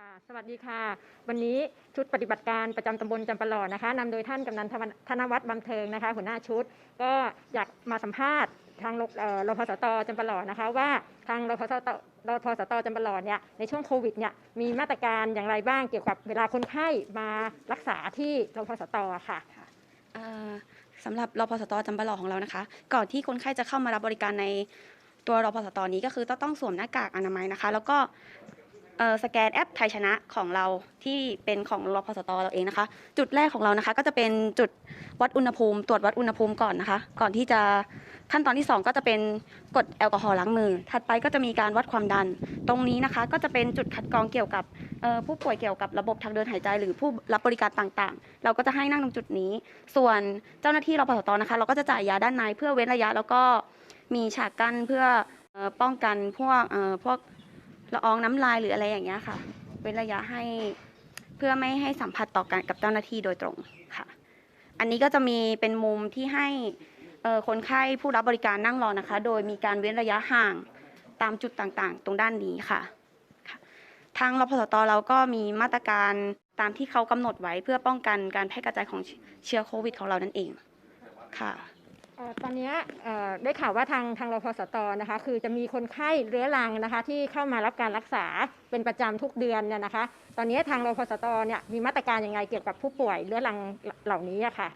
ค่ะ สวัสดีค่ะ วันนี้ชุดปฏิบัติการประจำตำบลจำปาหล่อนะคะนำโดยท่านกำนันธนวัฒน์บำเทิงนะคะ หัวหน้าชุด ก็อยากมาสัมภาษณ์ทางรพสตจำปาหล่อนะคะว่าทางรพสตรพสตจำปาหล่อเนี่ยในช่วงโควิดเนี่ยมีมาตรการอย่างไรบ้างเกี่ยวกับเวลาคนไข้มารักษาที่รพสตค่ะสำหรับรพสตจำปาหล่อของเรานะคะ ก่อนที่คนไข้จะเข้ามารับบริการในตัวรพสตนี้ก็คือต้องสวมหน้ากากอนามัยนะคะ แล้วก็ สแกนแอปไทยชนะของเราที่เป็นของรพสตเราเองนะคะ จุดแรกของเรานะคะ ก็จะเป็นจุดวัดอุณหภูมิ ตรวจวัดอุณหภูมิก่อนนะคะ ก่อนที่จะขั้นตอนที่สองก็จะเป็นกดแอลกอฮอล์ล้างมือ ถัดไปก็จะมีการวัดความดัน ตรงนี้นะคะก็จะเป็นจุดคัดกรองเกี่ยวกับผู้ป่วยเกี่ยวกับระบบทางเดินหายใจ หรือผู้รับบริการต่างๆ เราก็จะให้นั่งตรงจุดนี้ ส่วนเจ้าหน้าที่รปภตนะคะ เราก็จะจ่ายยาด้านในเพื่อเว้นระยะ แล้วก็มีฉากกั้นเพื่อป้องกันพวกพวก ละอองน้ำลายหรืออะไรอย่างเงี้ยค่ะ เว้นระยะให้เพื่อไม่ให้สัมผัสต่อกันกับเจ้าหน้าที่โดยตรงค่ะ อันนี้ก็จะมีเป็นมุมที่ให้คนไข้ผู้รับบริการนั่งรอนะคะ โดยมีการเว้นระยะห่างตามจุดต่างๆ ตรงด้านนี้ค่ะ ทางรพสตเราก็มีมาตรการตามที่เขากำหนดไว้เพื่อป้องกันการแพร่กระจายของเชื้อโควิดของเรานั่นเองค่ะ ตอนนี้ได้ข่าวว่าทางทางรพสตนะคะ คือจะมีคนไข้เรื้อรังนะคะ ที่เข้ามารับการรักษาเป็นประจำทุกเดือนเนี่ยนะคะ ตอนนี้ทางรพสตเนี่ยมีมาตรการยังไงเกี่ยวกับผู้ป่วยเรื้อรังเหล่านี้อะค่ะ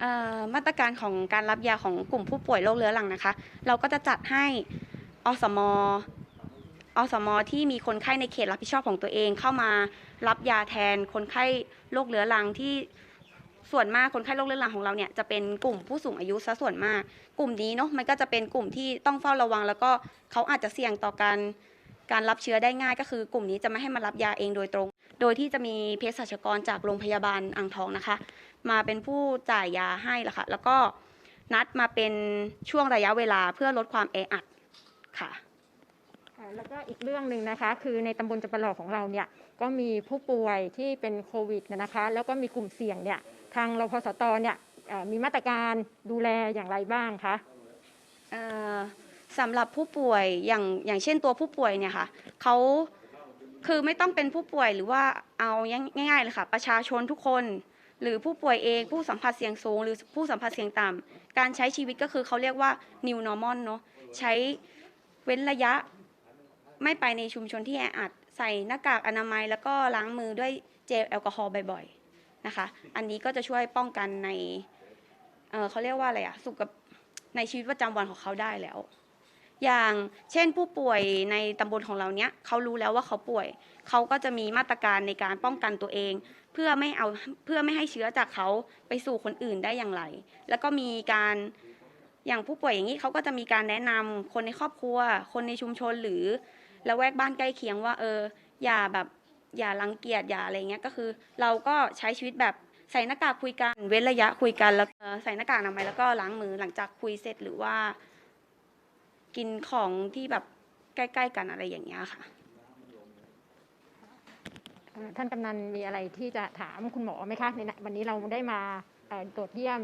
เอ่อมาตรการของการรับยาของกลุ่มผู้ป่วยโรคเรื้อรังนะคะ เราก็จะจัดให้อสมอสมที่มีคนไข้ในเขตรับผิดชอบของตัวเองเข้ามารับยาแทนคนไข้โรคเรื้อรังที่ ส่วนมากคนไข้โรคเรื้อรังของเราเนี่ยจะเป็นกลุ่มผู้สูงอายุซะส่วนมาก กลุ่มนี้เนาะมันก็จะเป็นกลุ่มที่ต้องเฝ้าระวัง แล้วก็เขาอาจจะเสี่ยงต่อการการรับเชื้อได้ง่ายก็คือกลุ่มนี้จะไม่ให้มารับยาเองโดยตรง โดยที่จะมีเภสัชกรจากโรงพยาบาลอ่างทองนะคะ มาเป็นผู้จ่ายยาให้ละค่ะ แล้วก็นัดมาเป็นช่วงระยะเวลาเพื่อลดความแออัดค่ะแล้วก็อีกเรื่องหนึ่งนะคะ คือในตำบลจำปาหลอของเราเนี่ยก็มีผู้ป่วยที่เป็นโควิดนะคะ แล้วก็มีกลุ่มเสี่ยงเนี่ย ทางรพสตเนี่ยมีมาตรการดูแลอย่างไรบ้างคะสำหรับผู้ป่วยอย่างอย่างเช่นตัวผู้ป่วยเนี่ยค่ะเขาคือไม่ต้องเป็นผู้ป่วยหรือว่าเอาง่ายๆเลยค่ะ ประชาชนทุกคน หรือผู้ป่วยเองผู้สัมผัสเสี่ยงสูง หรือผู้สัมผัสเสี่ยงต่ำการใช้ชีวิตก็คือเขาเรียกว่า new normal เนอะใช้เว้นระยะไม่ไปในชุมชนที่แออัดใส่หน้ากากอนามัยแล้วก็ล้างมือด้วยเจลแอลกอฮอล์บ่อยๆ นะคะ อันนี้ก็จะช่วยป้องกันในเเขาเรียกว่าอะไรอะสุขในชีวิตประจำวันของเขาได้แล้ว อย่างเช่นผู้ป่วยในตำบลของเราเนี้ยเขารู้แล้วว่าเขาป่วย เขาก็จะมีมาตรการในการป้องกันตัวเอง เพื่อไม่เอาเพื่อไม่ให้เชื้อจากเขาไปสู่คนอื่นได้อย่างไร แล้วก็มีการอย่างผู้ป่วยอย่างนี้เขาก็จะมีการแนะนำคนในครอบครัว คนในชุมชนหรือละแวกบ้านใกล้เคียงว่าเอออย่าแบบ อย่ารังเกียจอย่าอะไรเงี้ยก็คือ เราก็ใช้ชีวิตแบบใส่หน้ากากคุยกันเว้นระยะคุยกันแล้วเอ่อใส่หน้ากากอนามัยแล้วก็ล้างมือหลังจากคุยเสร็จหรือว่า กินของที่แบบใกล้ ๆ กันอะไรอย่างเงี้ยค่ะเอ่อท่านกำนันมีอะไรที่จะถามคุณหมอไหมคะในวันนี้เราได้มาเอ่อตรวจเยี่ยม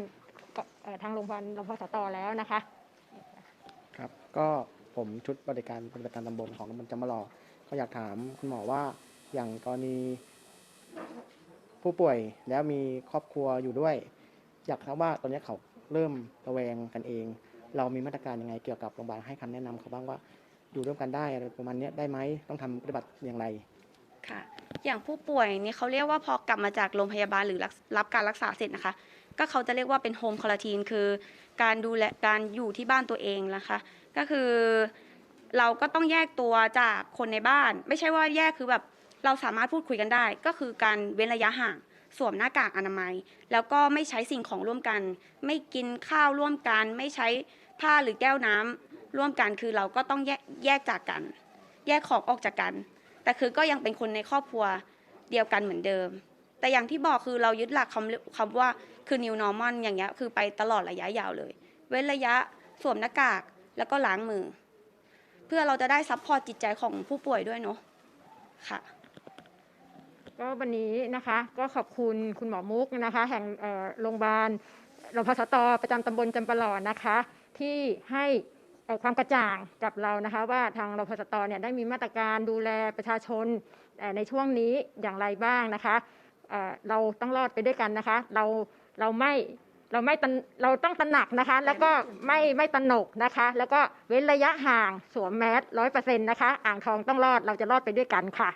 เอ่อทางโรงพยาบาลรพสตแล้วนะคะ ครับก็ผมชุดบริการปฏิบัติการตำบลของตำบลจำมะลอก็อยากถามคุณหมอว่า อย่างกรณี ผู้ป่วยแล้วมีครอบครัวอยู่ด้วย อยากทราบว่าตอนนี้เขาเริ่มระแวงกันเอง เรามีมาตรการยังไงเกี่ยวกับโรงพยาบาลให้คำแนะนำเขาบ้างว่าอยู่ร่วมกันได้อะไรประมาณนี้ได้ไหมต้องทำปฏิบัติอย่างไรค่ะอย่างผู้ป่วยนี่เขาเรียกว่าพอกลับมาจากโรงพยาบาลหรือรับการรักษาเสร็จนะคะ ก็เขาจะเรียกว่าเป็นโฮมค u รทีนคือการดูแลการอยู่ที่บ้านตัวเองนะคะ ก็คือเราก็ต้องแยกตัวจากคนในบ้าน ไม่ใช่ว่าแยกคือแบบ เราสามารถพูดคุยกันได้ ก็คือการเว้นระยะห่าง สวมหน้ากากอนามัย แล้วก็ไม่ใช้สิ่งของร่วมกัน ไม่กินข้าวร่วมกัน ไม่ใช้ผ้าหรือแก้วน้ำร่วมกันคือเราก็ต้องแยกแยกจากกัน แยกของออกจากกัน แต่คือก็ยังเป็นคนในครอบครัวเดียวกันเหมือนเดิม แต่อย่างที่บอกคือเรายึดหลักคำคำว่าคือ new normal อย่างเงี้ยคือไปตลอดระยะยาวเลย เว้นระยะสวมหน้ากากแล้วก็ล้างมือ เพื่อเราจะได้ซัพพอร์ตจิตใจของผู้ป่วยด้วยเนาะค่ะ ก็วันนี้นะคะก็ขอบคุณคุณหมอมุกนะคะ แห่งโรงพยาบาลรพสตประจำตำบลจำปาหลอนะคะ ที่ให้ความกระจ่างกับเรานะคะว่าทางรพสตเนี่ยได้มีมาตรการดูแลประชาชนในช่วงนี้อย่างไรบ้างนะคะเเราต้องรอดไปด้วยกันนะคะ เราเราไม่เราไม่ตันเราต้องตระหนักนะคะ แล้วก็ไม่ไม่ตระหนกนะคะ แล้วก็เว้นระยะห่างสวมแมสร้อยเปอร์เซ็นต์นะคะ อ่างทองต้องรอดเราจะรอดไปด้วยกันค่ะ